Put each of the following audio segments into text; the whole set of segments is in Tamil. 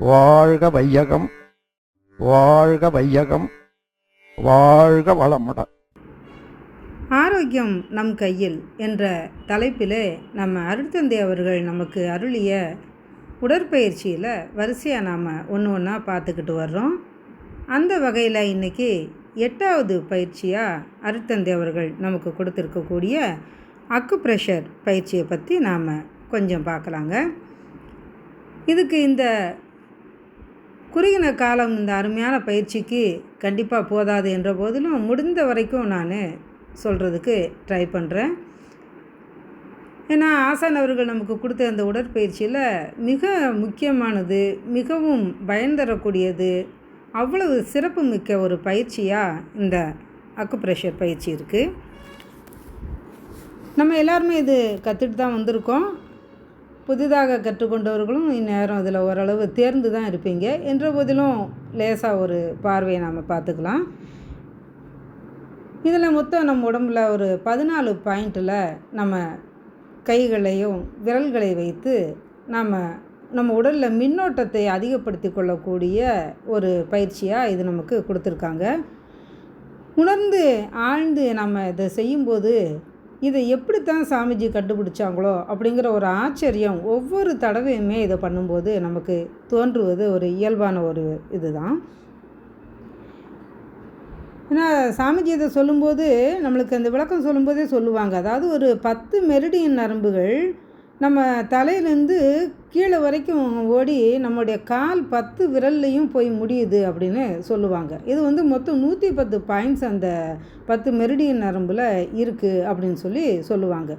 வாழ்க வையகம் வாழ்க வையகம் வாழ்க வளமுடன் ஆரோக்கியம் நம் கையில் என்ற தலைப்பிலே நம்ம அருட்தந்தை அவர்கள் நமக்கு அருளிய உடற்பயிற்சியில் வரிசையாக நாம் ஒன்று ஒன்றா பார்த்துக்கிட்டு வர்றோம். அந்த வகையில் இன்றைக்கி எட்டாவது பயிற்சியாக அருட்தந்தை அவர்கள் நமக்கு கொடுத்துருக்கக்கூடிய அக்கு ப்ரெஷர் பயிற்சியை பற்றி நாம் கொஞ்சம் பார்க்கலாங்க. இதுக்கு இந்த குறுகின காலம் இந்த அருமையான பயிற்சிக்கு கண்டிப்பாக போதாது என்ற போதிலும் முடிந்த வரைக்கும் நான் சொல்கிறதுக்கு ட்ரை பண்ணுறேன் ஏன்னா ஆசான் அவர்கள் நமக்கு கொடுத்த அந்த உடற்பயிற்சியில் மிக முக்கியமானது மிகவும் பயன் தரக்கூடியது அவ்வளவு சிறப்பு மிக்க ஒரு பயிற்சியாக இந்த அக்குப்ரெஷர் பயிற்சி இருக்குது நம்ம எல்லாருமே இது கற்றுட்டு தான் வந்திருக்கோம். புதிதாக கற்றுக்கொண்டவர்களும் இந்நேரம் இதில் ஓரளவு தேர்ந்து தான் இருப்பீங்க. என்ற போதிலும் லேசாக ஒரு பார்வையை நாம் பார்த்துக்கலாம். இதில் மொத்தம் நம்ம உடம்புல ஒரு பதினாலு பாயிண்டில் நம்ம கைகளையும் விரல்களை வைத்து நாம் நம்ம உடலில் மின்னோட்டத்தை அதிகப்படுத்தி கொள்ளக்கூடிய ஒரு பயிற்சியாக இது நமக்கு கொடுத்துருக்காங்க. உணர்ந்து ஆழ்ந்து நம்ம இதை செய்யும்போது இதை எப்படித்தான் சாமிஜி கண்டுபிடிச்சாங்களோ அப்படிங்கிற ஒரு ஆச்சரியம் ஒவ்வொரு தடவையுமே இதை பண்ணும்போது நமக்கு தோன்றுவது ஒரு இயல்பான ஒரு இதுதான். ஏன்னா சாமிஜி இதை சொல்லும்போது நம்மளுக்கு அந்த விளக்கம் சொல்லும்போதே சொல்லுவாங்க. அதாவது ஒரு பத்து மெரிடியன் நரம்புகள் நம்ம தலையிலேருந்து கீழே வரைக்கும் ஓடி நம்முடைய கால் பத்து விரல்லையும் போய் முடியுது அப்படின்னு சொல்லுவாங்க. இது வந்து மொத்தம் நூற்றி பத்து பாயிண்ட்ஸ் அந்த பத்து மெரிடியன் நரம்பில் இருக்குது அப்படின்னு சொல்லி சொல்லுவாங்க.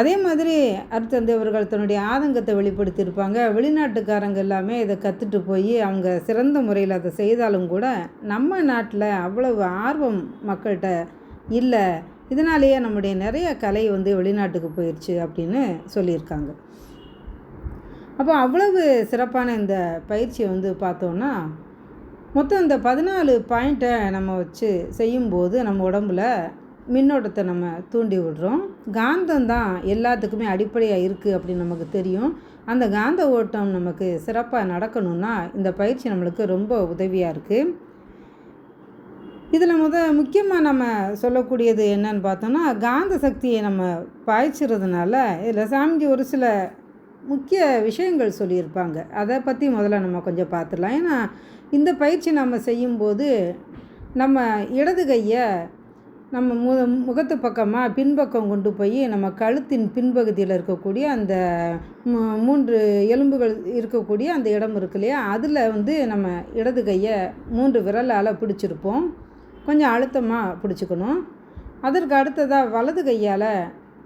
அதே மாதிரி அருத்தந்தையவர்கள் தன்னுடைய ஆதங்கத்தை வெளிப்படுத்தியிருப்பாங்க. வெளிநாட்டுக்காரங்க எல்லாமே இதை கற்றுட்டு போய் அவங்க சிறந்த முறையில் அதை செய்தாலும் கூட நம்ம நாட்டில் அவ்வளவு ஆர்வம் மக்கள்கிட்ட இல்லை. இதனாலேயே நம்முடைய நிறைய கலை வந்து வெளிநாட்டுக்கு போயிடுச்சு அப்படின்னு சொல்லியிருக்காங்க. அப்போ அவ்வளவு சிறப்பான இந்த பயிற்சியை வந்து பார்த்தோன்னா மொத்தம் இந்த பதினாலு பாயிண்ட்டை நம்ம வச்சு செய்யும்போது நம்ம உடம்புல மின்னோட்டத்தை நம்ம தூண்டி விடுறோம். காந்தம் தான் எல்லாத்துக்குமே அடிப்படையாக இருக்குது அப்படின்னு நமக்கு தெரியும். அந்த காந்த ஓட்டம் நமக்கு சிறப்பாக நடக்கணும்னா இந்த பயிற்சி நம்மளுக்கு ரொம்ப உதவியாக இருக்குது இதில் முத முக்கியமாக நம்ம சொல்லக்கூடியது என்னன்னு பார்த்தோம்னா காந்த சக்தியை நம்ம பாய்ச்சிறதுனால இதில் சாமிஜி ஒரு சில முக்கிய விஷயங்கள் சொல்லியிருப்பாங்க. அதை பற்றி முதல்ல நம்ம கொஞ்சம் பார்த்துடலாம். ஏன்னா இந்த பயிற்சி நம்ம செய்யும்போது நம்ம இடது கையை நம்ம மு முகத்து பக்கமாக பின்பக்கம் கொண்டு போய் நம்ம கழுத்தின் பின்பகுதியில் இருக்கக்கூடிய அந்த மூன்று எலும்புகள் இருக்கக்கூடிய அந்த இடம் இருக்கு இல்லையா? அதில் வந்து நம்ம இடது கையை மூன்று விரலால் பிடிச்சிருப்போம். கொஞ்சம் அழுத்தமாக பிடிச்சிக்கணும். அதற்கு அடுத்ததாக வலது கையால்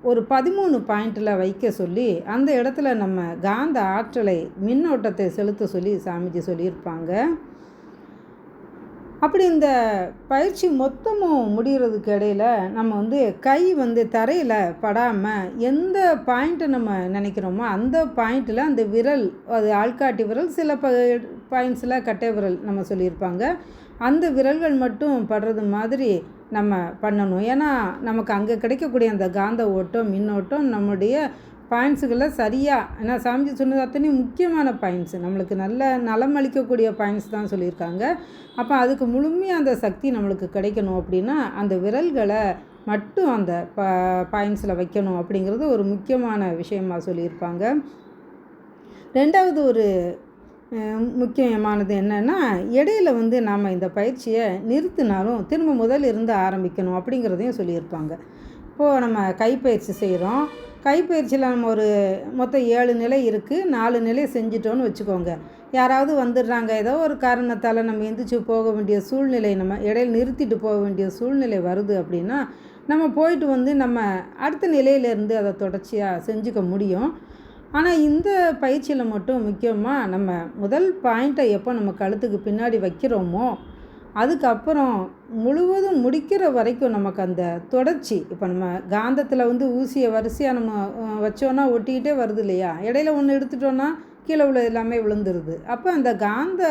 ஒரு பதிமூணு பாயிண்டில் வைக்க சொல்லி அந்த இடத்துல நம்ம காந்த ஆற்றலை மின்னோட்டத்தை செலுத்த சொல்லி சாமிஜி சொல்லியிருப்பாங்க. அப்படி இந்த பயிற்சி மொத்தமும் முடிகிறதுக்கு இடையில நம்ம வந்து கை வந்து தரையில் படாமல் எந்த பாயிண்ட்டை நம்ம நினைக்கிறோமோ அந்த பாயிண்ட்டில் அந்த விரல் அது ஆள்காட்டி விரல் சில ப பாயிண்ட்ஸில் கட்டை விரல் நம்ம சொல்லியிருப்பாங்க. அந்த விரல்கள் மட்டும் படுறது மாதிரி நம்ம பண்ணணும். ஏன்னா நமக்கு அங்கே கிடைக்கக்கூடிய அந்த காந்த ஓட்டம் மின்னோட்டம் நம்முடைய பாயிண்ட்ஸுகளை சரியாக ஏன்னா சாமிஜி சொன்னது அத்தனையும் முக்கியமான பாயிண்ட்ஸ். நம்மளுக்கு நல்ல நலம் அளிக்கக்கூடிய பாயிண்ட்ஸ் தான் சொல்லியிருக்காங்க. அப்போ அதுக்கு முழுமையாக அந்த சக்தி நம்மளுக்கு கிடைக்கணும் அப்படின்னா அந்த விரல்களை மட்டும் அந்த ப பாயிண்ட்ஸில் வைக்கணும் அப்படிங்கிறது ஒரு முக்கியமான விஷயமாக சொல்லியிருப்பாங்க. ரெண்டாவது ஒரு முக்கியமானது என்னென்னா இடையில வந்து நாம் இந்த பயிற்சியை நிறுத்தினாலும் திரும்ப முதல் இருந்து ஆரம்பிக்கணும் அப்படிங்கிறதையும் சொல்லியிருப்பாங்க. இப்போது நம்ம கைப்பயிற்சி செய்கிறோம் கைப்பயிற்சியில் நம்ம ஒரு மொத்தம் ஏழு நிலை இருக்குது நாலு நிலை செஞ்சிட்டோன்னு வச்சுக்கோங்க. யாராவது வந்துடுறாங்க. ஏதோ ஒரு காரணத்தால் நம்ம எந்திரிச்சு போக வேண்டிய சூழ்நிலை நம்ம இடையில நிறுத்திட்டு போக வேண்டிய சூழ்நிலை வருது அப்படின்னா நம்ம போயிட்டு வந்து நம்ம அடுத்த நிலையிலேருந்து அதை தொடர்ச்சியாக செஞ்சுக்க முடியும். ஆனால் இந்த பயிற்சியில் மட்டும் முக்கியமாக நம்ம முதல் பாயிண்ட்டை எப்போ நம்ம கழுத்துக்கு பின்னாடி வைக்கிறோமோ அதுக்கப்புறம் முழுவதும் முடிக்கிற வரைக்கும் நமக்கு அந்த தொடர்ச்சி இப்போ நம்ம காந்தத்தில் வந்து ஊசியை வரிசையாக நம்ம வச்சோன்னா ஒட்டிக்கிட்டே வருது இல்லையா? இடையில ஒன்று எடுத்துட்டோன்னா கீழே உள்ள எல்லாமே விழுந்துருது. அப்போ அந்த காந்த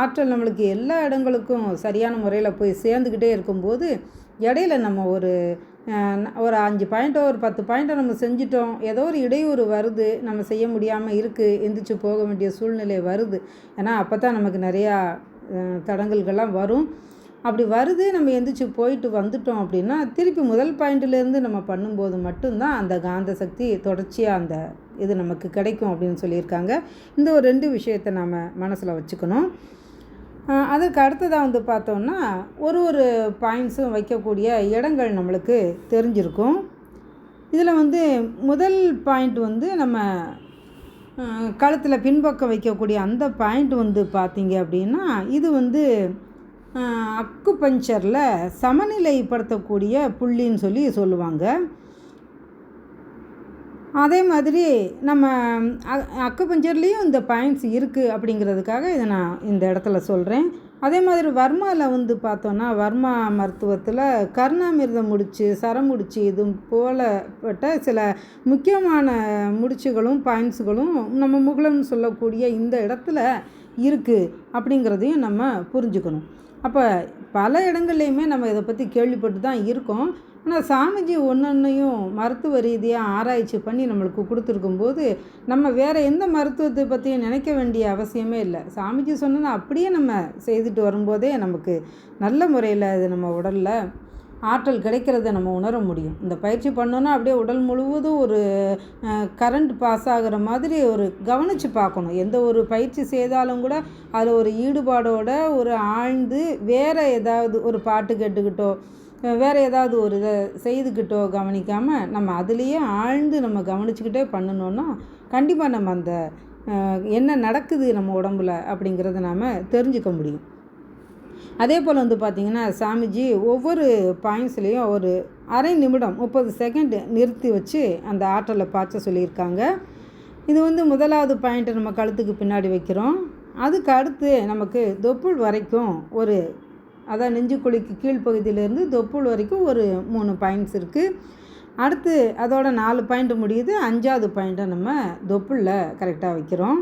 ஆற்றல் நம்மளுக்கு எல்லா இடங்களுக்கும் சரியான முறையில் போய் சேர்ந்துக்கிட்டே இருக்கும்போது இடையில நம்ம ஒரு ஒரு அஞ்சு பாயிண்ட்டோ ஒரு பத்து பாயிண்ட்டோ நம்ம செஞ்சிட்டோம். ஏதோ ஒரு இடையூறு வருது. நம்ம செய்ய முடியாமல் இருக்குது எந்திரிச்சு போக வேண்டிய சூழ்நிலை வருது. ஏன்னா அப்போ தான் நமக்கு நிறையா தடங்கல்கள்லாம் வரும். அப்படி வருது. நம்ம எந்திரிச்சு போயிட்டு வந்துட்டோம் அப்படின்னா திருப்பி முதல் பாயிண்ட்லேருந்து நம்ம பண்ணும்போது மட்டும்தான் அந்த காந்த சக்தி தொடர்ச்சியாக அந்த இது நமக்கு கிடைக்கும் அப்படின்னு சொல்லியிருக்காங்க. இந்த ஒரு ரெண்டு விஷயத்தை நாம் மனசில் வச்சுக்கணும். அதுக்கு அதற்கு அடுத்ததாக வந்து பார்த்தோம்னா ஒரு ஒரு பாயிண்ட்ஸும் வைக்கக்கூடிய இடங்கள் நம்மளுக்கு தெரிஞ்சிருக்கும். இதில் வந்து முதல் பாயிண்ட் வந்து நம்ம கழுத்தில் பின்பக்கம் வைக்கக்கூடிய அந்த பாயிண்ட் வந்து பார்த்திங்க அப்படின்னா இது வந்து அக்கு பஞ்சரில் சமநிலைப்படுத்தக்கூடிய புள்ளின்னு சொல்லி சொல்லுவாங்க. அதே மாதிரி நம்ம அக்கு பஞ்சர்லேயும் இந்த பாயிண்ட்ஸ் இருக்குது அப்படிங்கிறதுக்காக இதை நான் இந்த இடத்துல சொல்கிறேன் அதே மாதிரி வர்மாவில் வந்து பார்த்தோன்னா வர்மா மருத்துவத்தில் கருணாமிர்தம் முடிச்சு சரமுடிச்சு இது போலப்பட்ட சில முக்கியமான முடிச்சுகளும் பாயிண்ட்ஸுகளும் நம்ம முகலம்னு சொல்லக்கூடிய இந்த இடத்துல இருக்குது அப்படிங்கிறதையும் நம்ம புரிஞ்சுக்கணும். அப்போ பல இடங்கள்லையுமே நம்ம இதை பற்றி கேள்விப்பட்டு தான் இருக்கோம். ஆனால் சாமிஜி ஒன்றொன்றையும் மருத்துவ ரீதியாக ஆராய்ச்சி பண்ணி நம்மளுக்கு கொடுத்துருக்கும்போது நம்ம வேறு எந்த மருத்துவத்தை பற்றியும் நினைக்க வேண்டிய அவசியமே இல்லை. சாமிஜி சொன்னதை அப்படியே நம்ம செய்துட்டு வரும்போதே நமக்கு நல்ல முறையில் அது நம்ம உடலில் ஆற்றல் கிடைக்கிறத நம்ம உணர முடியும். இந்த பயிற்சி பண்ணோன்னா அப்படியே உடல் முழுவதும் ஒரு கரண்ட் பாஸ் ஆகுற மாதிரி ஒரு கவனித்து பார்க்கணும். எந்த ஒரு பயிற்சி செய்தாலும் கூட அதில் ஒரு ஈடுபாடோட ஒரு ஆழ்ந்து வேறு ஏதாவது ஒரு பாட்டு கேட்டுக்கிட்டோ வேறு ஏதாவது ஒரு இதை செய்துக்கிட்டோ கவனிக்காமல் நம்ம அதுலேயே ஆழ்ந்து நம்ம கவனிச்சுக்கிட்டே பண்ணணுன்னா கண்டிப்பாக நம்ம அந்த என்ன நடக்குது நம்ம உடம்புல அப்படிங்கிறத நாம் தெரிஞ்சுக்க முடியும். அதே போல் வந்து பார்த்திங்கன்னா சாமிஜி ஒவ்வொரு பாயிண்ட்ஸ்லேயும் ஒரு அரை நிமிடம் முப்பது செகண்ட் நிறுத்தி வச்சு அந்த ஆற்றலை பாய்ச்ச சொல்லியிருக்காங்க. இது வந்து முதலாவது பாயிண்ட்டை நம்ம கழுத்துக்கு பின்னாடி வைக்கிறோம். அதுக்கு அடுத்து நமக்கு தொப்புள் வரைக்கும் ஒரு அதான் நெஞ்சுக்குழிக்கு கீழ்ப்பகுதியிலேருந்து தொப்புள் வரைக்கும் ஒரு மூணு பாயிண்ட்ஸ் இருக்குது அடுத்து அதோட நாலு பாயிண்ட் முடியுது. அஞ்சாவது பாயிண்ட்டை நம்ம தொப்புளில் கரெக்டாக வைக்கிறோம்.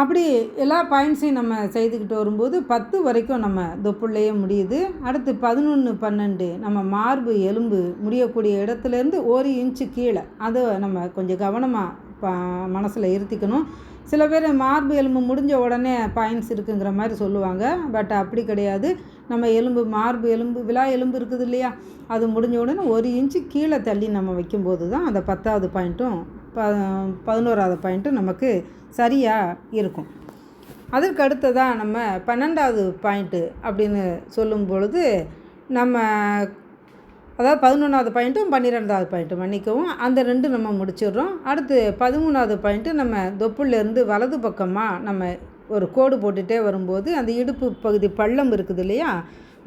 அப்படி எல்லா பாயிண்ட்ஸையும் நம்ம செய்துக்கிட்டு வரும்போது பத்து வரைக்கும் நம்ம தொப்புள்ளையே முடியுது. அடுத்து பதினொன்று பன்னெண்டு நம்ம மார்பு எலும்பு முடியக்கூடிய இடத்துலேருந்து ஒரு இன்ச்சு கீழே. அதை நம்ம கொஞ்சம் கவனமாக ப மனசில் இருத்திக்கணும். சில பேர் மார்பு எலும்பு முடிஞ்ச உடனே பாயிண்ட்ஸ் இருக்குங்கிற மாதிரி சொல்லுவாங்க. பட் அப்படி கிடையாது. நம்ம எலும்பு மார்பு எலும்பு விழா எலும்பு இருக்குது இல்லையா? அது முடிஞ்ச உடனே ஒரு இன்ச்சு கீழே தள்ளி நம்ம வைக்கும்போது தான் அந்த பத்தாவது பாயிண்ட்டும் ப பதினோராவது பாயிண்ட்டும் நமக்கு சரியாக இருக்கும். அதற்கு அடுத்ததாக நம்ம பன்னெண்டாவது பாயிண்ட்டு அப்படின்னு சொல்லும் பொழுது நம்ம அதாவது பதினொன்றாவது பாயிண்ட்டும் பன்னிரெண்டாவது பாயிண்ட்டும் மன்னிக்கவும். அந்த ரெண்டு நம்ம முடிச்சிடுறோம். அடுத்து பதிமூணாவது பாயிண்ட்டு நம்ம தொப்புலேருந்து வலது பக்கமாக நம்ம ஒரு கோடு போட்டுகிட்டே வரும்போது அந்த இடுப்பு பகுதி பள்ளம் இருக்குது இல்லையா?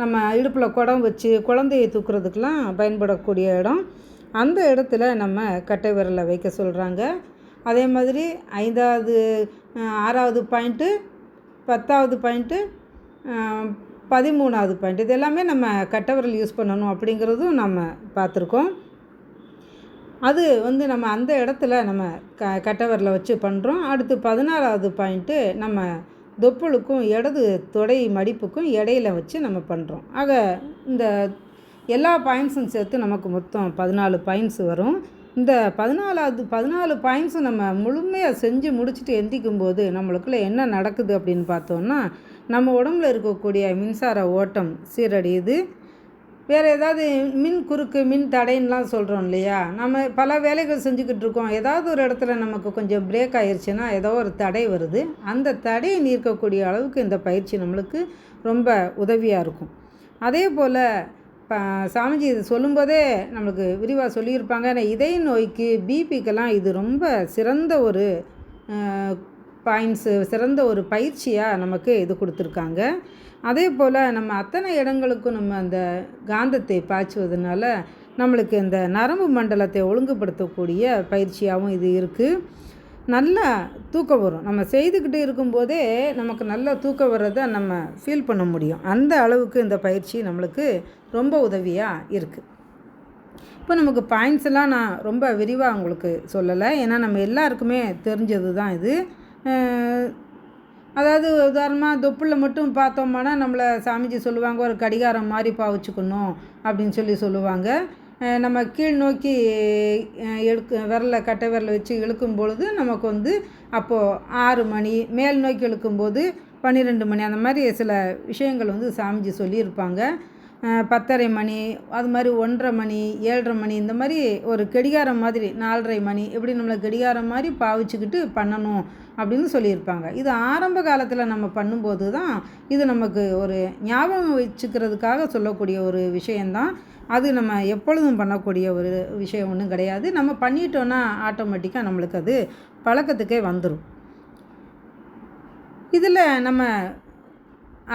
நம்ம இடுப்பில் குடம் வச்சு குழந்தையை தூக்குறதுக்கெலாம் பயன்படக்கூடிய இடம். அந்த இடத்துல நம்ம கட்டை விரலை வைக்க சொல்கிறாங்க அதே மாதிரி ஐந்தாவது ஆறாவது பாயிண்ட்டு பத்தாவது பாயிண்ட்டு பதிமூணாவது பாயிண்ட். இது எல்லாமே நம்ம கட்டவரல் யூஸ் பண்ணணும் அப்படிங்கிறதும் நம்ம பார்த்துருக்கோம். அது வந்து நம்ம அந்த இடத்துல நம்ம க கட்டவரில் வச்சு பண்ணுறோம் அடுத்து பதினாறாவது பாயிண்ட்டு நம்ம தொப்புளுக்கும் இடது தொடை மடிப்புக்கும் இடையில வச்சு நம்ம பண்ணுறோம் ஆக இந்த எல்லா பாயிண்ட்ஸும் சேர்த்து நமக்கு மொத்தம் பதினாலு பாயிண்ட்ஸ் வரும். இந்த பதினாலாவது பதினாலு பாயிண்ட்ஸும் நம்ம முழுமையாக செஞ்சு முடிச்சுட்டு எந்திக்கும் போது நம்மளுக்குள்ள என்ன நடக்குது அப்படின்னு பார்த்தோன்னா நம்ம உடம்புல இருக்கக்கூடிய மின்சார ஓட்டம் சீரடையுது வேறு ஏதாவது மின் குறுக்கு மின் தடைன்னெலாம் சொல்கிறோம் இல்லையா? நம்ம பல வேலைகள் செஞ்சுக்கிட்டு இருக்கோம். ஏதாவது ஒரு இடத்துல நமக்கு கொஞ்சம் பிரேக் ஆயிடுச்சுன்னா ஏதோ ஒரு தடை வருது. அந்த தடையை நீர்க்கக்கூடிய அளவுக்கு இந்த பயிற்சி நம்மளுக்கு ரொம்ப உதவியாக இருக்கும். அதே போல் ப சாமிஜி இது சொல்லும்போதே நம்மளுக்கு விரிவாக சொல்லியிருப்பாங்க. ஆனால் இதய நோய்க்கு பிபிக்கெல்லாம் இது ரொம்ப சிறந்த ஒரு பாயிண்ட்ஸு சிறந்த ஒரு பயிற்சியாக நமக்கு இது கொடுத்துருக்காங்க. அதே போல் நம்ம அத்தனை இடங்களுக்கும் நம்ம அந்த காந்தத்தை பாய்ச்சுவதனால நம்மளுக்கு இந்த நரம்பு மண்டலத்தை ஒழுங்குபடுத்தக்கூடிய பயிற்சியாகவும் இது இருக்குது நல்லா தூக்கம் வரும். நம்ம செய்துக்கிட்டு இருக்கும்போதே நமக்கு நல்ல தூக்கம் வர்றதை நம்ம ஃபீல் பண்ண முடியும். அந்த அளவுக்கு இந்த பயிற்சி நம்மளுக்கு ரொம்ப உதவியாக இருக்குது இப்போ நமக்கு பாயிண்ட்ஸ் எல்லாம் நான் ரொம்ப விரிவாக உங்களுக்கு சொல்லலை. ஏன்னா நம்ம எல்லாருக்குமே தெரிஞ்சது தான் இது. அதாவது உதாரணமாக தொப்புளில் மட்டும் பார்த்தோம்னா நம்மளை சாமிஜி சொல்லுவாங்க ஒரு கடிகாரம் மாதிரி பாவிச்சுக்கணும் அப்படின்னு சொல்லி சொல்லுவாங்க. நம்ம கீழ் நோக்கி அஹ் விரலை கட்டை விரலை வச்சு இழுக்கும் பொழுது நமக்கு வந்து அப்போது ஆறு மணி மேல் நோக்கி இழுக்கும்போது பன்னிரெண்டு மணி அந்த மாதிரி சில விஷயங்கள் வந்து சாமிஜி சொல்லியிருப்பாங்க. பத்தரை மணி அது மாதிரி ஒன்றரை மணி ஏழரை மணி இந்த மாதிரி ஒரு கடிகாரம் மாதிரி நாலரை மணி இப்படி நம்மளை கடிகாரம் மாதிரி பாவிச்சுக்கிட்டு பண்ணணும் அப்படின்னு சொல்லியிருப்பாங்க. இது ஆரம்ப காலத்தில் நம்ம பண்ணும்போது தான் இது நமக்கு ஒரு ஞாபகம் வச்சுக்கிறதுக்காக சொல்லக்கூடிய ஒரு விஷயந்தான் அது நம்ம எப்பொழுதும் பண்ணக்கூடிய ஒரு விஷயம் ஒன்றும் கிடையாது. நம்ம பண்ணிட்டோன்னா ஆட்டோமேட்டிக்காக நம்மளுக்கு அது பழக்கத்துக்கே வந்துடும் இதில் நம்ம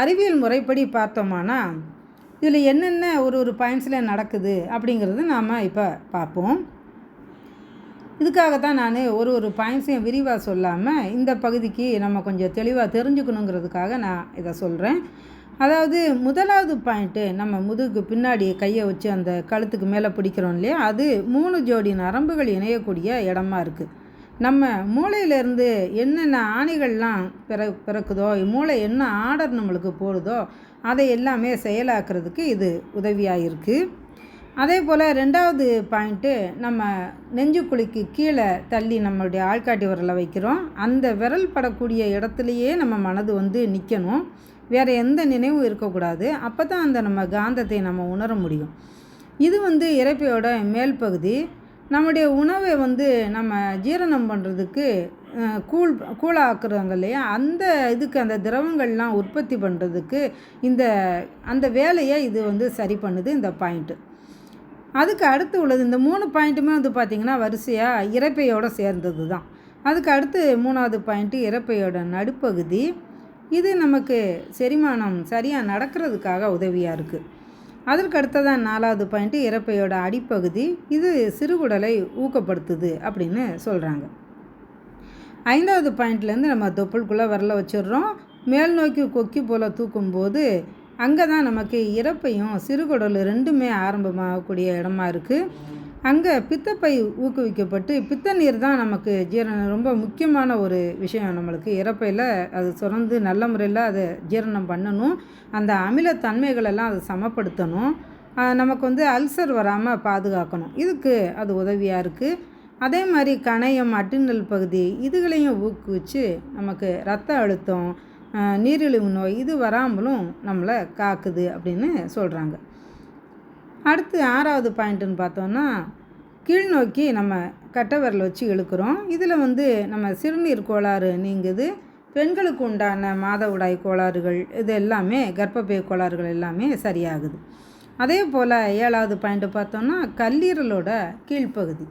அறிவியல் முறைப்படி பார்த்தோமானா இதில் என்னென்ன ஒரு ஒரு பாயிண்ட்ஸில் நடக்குது அப்படிங்கிறது நாம் இப்போ பார்ப்போம். இதுக்காகத்தான் நான் ஒரு ஒரு பாயிண்ட்ஸையும் விரிவாக சொல்லாமல் இந்த பகுதிக்கு நம்ம கொஞ்சம் தெளிவாக தெரிஞ்சுக்கணுங்கிறதுக்காக நான் இதை சொல்கிறேன் அதாவது முதலாவது பாயிண்ட்டு நம்ம முதுகுக்கு பின்னாடி கையை வச்சு அந்த கழுத்துக்கு மேலே பிடிக்கிறோம் இல்லையா? அது மூணு ஜோடி நரம்புகள் இணையக்கூடிய இடமா இருக்குது நம்ம மூளையிலேருந்து என்னென்ன ஆணைகள்லாம் பிற பிறக்குதோ மூளை என்ன ஆர்டர் நம்மளுக்கு போடுதோ அதை எல்லாமே செயலாக்குறதுக்கு இது உதவியாக இருக்குது அதே போல் ரெண்டாவது பாயிண்ட்டு நம்ம நெஞ்சுக்குழிக்கு கீழே தள்ளி நம்மளுடைய ஆள்காட்டி விரலை வைக்கிறோம். அந்த விரல் படக்கூடிய இடத்துலையே நம்ம மனது வந்து நிற்கணும் வேறு எந்த நினைவும் இருக்கக்கூடாது. அப்போ தான் அந்த நம்ம காந்தத்தை நம்ம உணர முடியும். இது வந்து இறப்பையோட மேல் பகுதி. நம்முடைய உணவை வந்து நம்ம ஜீரணம் பண்ணுறதுக்கு கூழ் கூழாக்குறாங்க இல்லையா? அந்த இதுக்கு அந்த திரவங்கள்லாம் உற்பத்தி பண்ணுறதுக்கு இந்த அந்த வேலையை இது வந்து சரி பண்ணுது இந்த பாயிண்ட்டு அதுக்கு அடுத்து உள்ளது இந்த மூணு பாயிண்ட்டுமே வந்து பார்த்திங்கன்னா வரிசையாக இறப்பையோடு சேர்ந்தது தான். அதுக்கு அடுத்து மூணாவது பாயிண்ட்டு இறப்பையோட நடுப்பகுதி. இது நமக்கு செரிமானம் சரியாக நடக்கிறதுக்காக உதவியாக இருக்குது அதற்கு அடுத்ததான் நாலாவது பாயிண்ட்டு இறப்பையோட அடிப்பகுதி இது சிறுகுடலை ஊக்கப்படுத்துது அப்படின்னு சொல்கிறாங்க ஐந்தாவது பாயிண்ட்லேருந்து நம்ம தொப்புள்குள்ளே வரல வச்சிடுறோம். மேல் நோக்கி கொக்கி போல் தூக்கும்போது அங்கே தான் நமக்கு இறப்பையும் சிறுகுடல் ரெண்டுமே ஆரம்பமாகக்கூடிய இடமா இருக்குது அங்கே பித்தப்பை ஊக்குவிக்கப்பட்டு பித்த நீர் தான் நமக்கு ஜீரணம் ரொம்ப முக்கியமான ஒரு விஷயம் நம்மளுக்கு. இறப்பையில் அது சுரந்து நல்ல முறையில் அதை ஜீரணம் பண்ணணும். அந்த அமிலத்தன்மைகளெல்லாம் அதை சமப்படுத்தணும். நமக்கு வந்து அல்சர் வராமல் பாதுகாக்கணும். இதுக்கு அது உதவியாக இருக்குது அதே மாதிரி கணையம் அட்டினல் பகுதி இதுகளையும் ஊக்குவிச்சு நமக்கு ரத்த அழுத்தம் நீரிழிவு நோய் இது வராமலும் நம்மளை காக்குது அப்படின்னு சொல்கிறாங்க அடுத்து ஆறாவது பாயிண்ட்டுன்னு பார்த்தோன்னா கீழ்நோக்கி நம்ம கட்டை விரல் வச்சு இழுக்கிறோம். இதில் வந்து நம்ம சிறுநீர் கோளாறு நீங்குது. பெண்களுக்கு உண்டான மாதவுடாய் கோளாறுகள் இது எல்லாமே கர்ப்பப்பை கோளாறுகள் எல்லாமே சரியாகுது. அதே போல் ஏழாவது பாயிண்ட்டு பார்த்தோன்னா கல்லீரலோட கீழ்ப்பகுதி.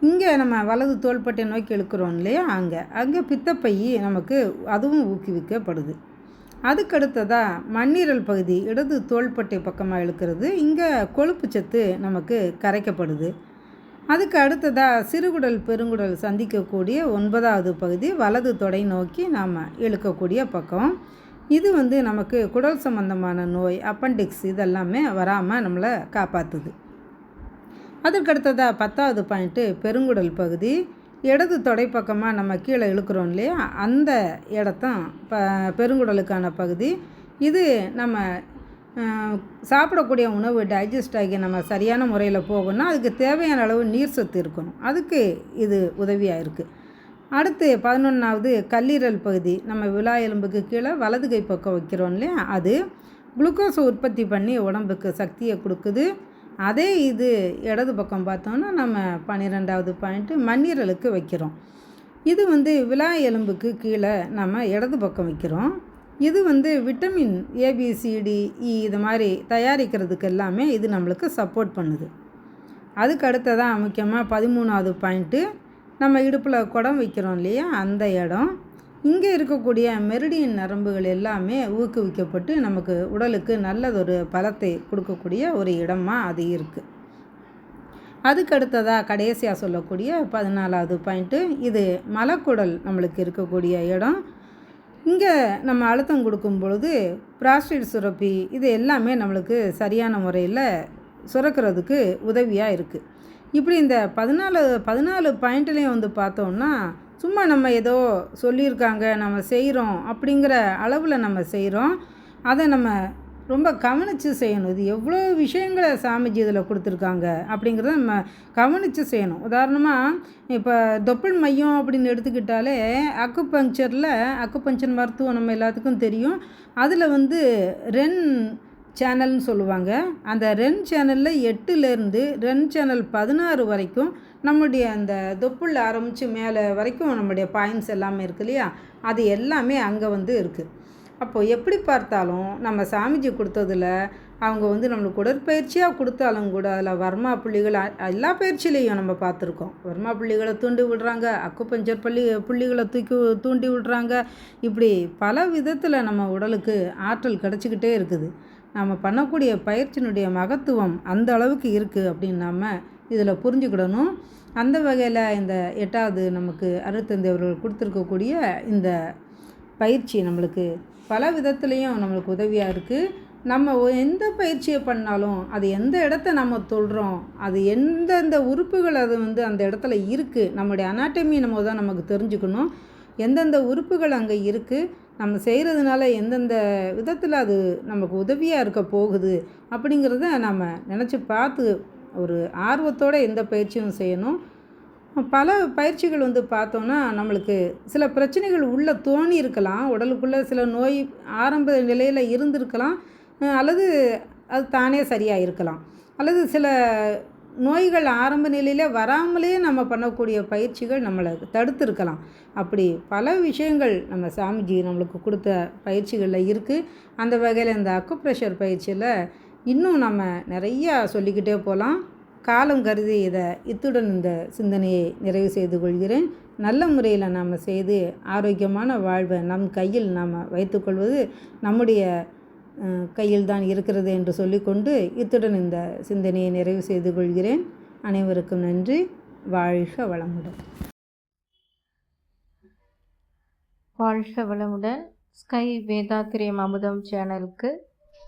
இங்கே நம்ம வலது தோள்பட்டை நோக்கி இழுக்கிறோம் இல்லையா? அங்கே. அங்கே பித்தப்பை நமக்கு அதுவும் ஊக்குவிக்கப்படுது. அதுக்கடுத்ததாக மண்ணீரல் பகுதி இடது தோள்பட்டை பக்கமாக இழுக்கிறது. இங்கே கொழுப்பு சத்து நமக்கு கரைக்கப்படுது. அதுக்கு அடுத்ததாக சிறுகுடல் பெருங்குடல் சந்திக்கக்கூடிய ஒன்பதாவது பகுதி வலது தொடை நோக்கி நாம் இழுக்கக்கூடிய பக்கம். இது வந்து நமக்கு குடல் சம்பந்தமான நோய் அப்பண்டிக்ஸ் இதெல்லாமே வராமல் நம்மளை காப்பாற்றுது அதற்கடுத்ததாக பத்தாவது பாயிண்ட்டு பெருங்குடல் பகுதி இடது தொடை பக்கமாக நம்ம கீழே இழுக்கிறோம் இல்லையா? அந்த இடத்தம் ப பெருங்குடலுக்கான பகுதி. இது நம்ம சாப்பிடக்கூடிய உணவு டைஜஸ்ட் ஆகி நம்ம சரியான முறையில் போகணும்னா அதுக்கு தேவையான அளவு நீர் சத்து இருக்கணும். அதுக்கு இது உதவியாக இருக்குது அடுத்து பதினொன்றாவது கல்லீரல் பகுதி. நம்ம விழா எலும்புக்கு கீழே வலது கை பக்கம் வைக்கிறோம் இல்லையா? அது குளுக்கோஸ் உற்பத்தி பண்ணி உடம்புக்கு சக்தியை கொடுக்குது. அதே இது இடது பக்கம் பார்த்தோன்னா நம்ம பன்னிரெண்டாவது பாயிண்ட்டு மண்ணீரலுக்கு வைக்கிறோம். இது வந்து விழா எலும்புக்கு கீழே நம்ம இடது பக்கம் வைக்கிறோம். இது வந்து விட்டமின் ஏபிசிடி இ இது மாதிரி தயாரிக்கிறதுக்கு எல்லாமே இது நம்மளுக்கு சப்போர்ட் பண்ணுது. அதுக்கு அடுத்ததான் முக்கியமாக பதிமூணாவது பாயிண்ட்டு நம்ம இடுப்பில் குடம் வைக்கிறோம் இல்லையா? அந்த இடம். இங்கே இருக்கக்கூடிய மெரிடியன் நரம்புகள் எல்லாமே ஊக்குவிக்கப்பட்டு நமக்கு உடலுக்கு நல்லதொரு பலத்தை கொடுக்கக்கூடிய ஒரு இடமா அது இருக்குது அதுக்கு அடுத்ததாக கடைசியாக சொல்லக்கூடிய பதினாலாவது பாயிண்ட்டு இது மலக்குடல் நம்மளுக்கு இருக்கக்கூடிய இடம். இங்கே நம்ம அழுத்தம் கொடுக்கும் பொழுது பிராஸ்டேட் சுரப்பி இது எல்லாமே நம்மளுக்கு சரியான முறையில் சுரக்கிறதுக்கு உதவியாக இருக்குது இப்படி இந்த பதினாலு பதினாலு பாயிண்ட்லேயும் வந்து பார்த்தோம்னா சும்மா நம்ம ஏதோ சொல்லியிருக்காங்க நம்ம செய்கிறோம் அப்படிங்கிற அளவில் நம்ம செய்கிறோம். அதை நம்ம ரொம்ப கவனித்து செய்யணும். இது எவ்வளோ விஷயங்களை சாமிஜி இதில் கொடுத்துருக்காங்க அப்படிங்கிறத நம்ம கவனித்து செய்யணும். உதாரணமாக இப்போ தொப்பல் மையம் அப்படின்னு எடுத்துக்கிட்டாலே அக்குபங்க்சரில் அக்குபங்க்சர் மருத்துவம் நம்ம எல்லாத்துக்கும் தெரியும். அதில் வந்து ரென் சேனல்னு சொல்லுவாங்க. அந்த ரென் சேனலில் எட்டுலேருந்து ரென் சேனல் பதினாறு வரைக்கும் நம்முடைய அந்த தொப்புள் ஆரம்பித்து மேலே வரைக்கும் நம்முடைய பாயிண்ட்ஸ் எல்லாமே இருக்கு இல்லையா? அது எல்லாமே அங்கே வந்து இருக்குது அப்போது எப்படி பார்த்தாலும் நம்ம சாமிஜி கொடுத்ததில் அவங்க வந்து நம்மளுக்கு உடற்பயிற்சியாக கொடுத்தாலும் கூட அதில் வர்மா புள்ளிகள் எல்லா பயிற்சியிலையும் நம்ம பார்த்துருக்கோம். வர்மா புள்ளிகளை தூண்டி விடுறாங்க அக்குப்பஞ்சர் பள்ளி புள்ளிகளை தூக்கி தூண்டி விடுறாங்க. இப்படி பல விதத்தில் நம்ம உடலுக்கு ஆற்றல் கிடச்சிக்கிட்டே இருக்குது. நம்ம பண்ணக்கூடிய பயிற்சியினுடைய மகத்துவம் அந்த அளவுக்கு இருக்குது அப்படின்னு நம்ம இதில் புரிஞ்சுக்கிடணும். அந்த வகையில் இந்த எட்டாவது நமக்கு அருத்தந்தி அவர்கள் கொடுத்துருக்கக்கூடிய இந்த பயிற்சி நம்மளுக்கு பல விதத்துலேயும் நம்மளுக்கு உதவியாக இருக்குது நம்ம எந்த பயிற்சியை பண்ணாலும் அது எந்த இடத்த நம்ம தொடுறோம் அது எந்தெந்த உறுப்புகள் அது வந்து அந்த இடத்துல இருக்குது நம்முடைய அனாட்டமி நம்ம தான் நமக்கு தெரிஞ்சுக்கணும். எந்தெந்த உறுப்புகள் அங்கே இருக்குது நம்ம செய்கிறதுனால எந்தெந்த விதத்தில் அது நமக்கு உதவியாக இருக்க போகுது அப்படிங்கிறத நம்ம நினச்சி பார்த்து ஒரு ஆர்வத்தோட எந்த பயிற்சியும் செய்யணும். பல பயிற்சிகள் வந்து பார்த்தோன்னா நம்மளுக்கு சில பிரச்சனைகள் உள்ளே தோணி இருக்கலாம். உடலுக்குள்ளே சில நோய் ஆரம்ப நிலையில் இருந்திருக்கலாம். அல்லது அது தானே சரியாக இருக்கலாம் அல்லது சில நோய்கள் ஆரம்ப நிலையில் வராமலே நம்ம பண்ணக்கூடிய பயிற்சிகள் நம்மளை தடுத்துருக்கலாம். அப்படி பல விஷயங்கள் நம்ம சாமிஜி நம்மளுக்கு கொடுத்த பயிற்சிகளில் இருக்குது அந்த வகையில் இந்த அக்குப்ரெஷர் பயிற்சியில் இன்னும் நம்ம நிறையா சொல்லிக்கிட்டே போகலாம் காலம் கருதி இதை இத்துடன் இந்த சிந்தனையை நிறைவு செய்து கொள்கிறேன். நல்ல முறையில் நாம் செய்து ஆரோக்கியமான வாழ்வை நம் கையில் நாம் வைத்துக்கொள்வது நம்முடைய கையில் தான் இருக்கிறது என்று சொல்லிக்கொண்டு இத்துடன் இந்த சிந்தனையை நிறைவு செய்து கொள்கிறேன். அனைவருக்கும் நன்றி. வாழ்க வளமுடன். வாழ்க வளமுடன். ஸ்கை வேதாத்திரியம் அமுதம் சேனலுக்கு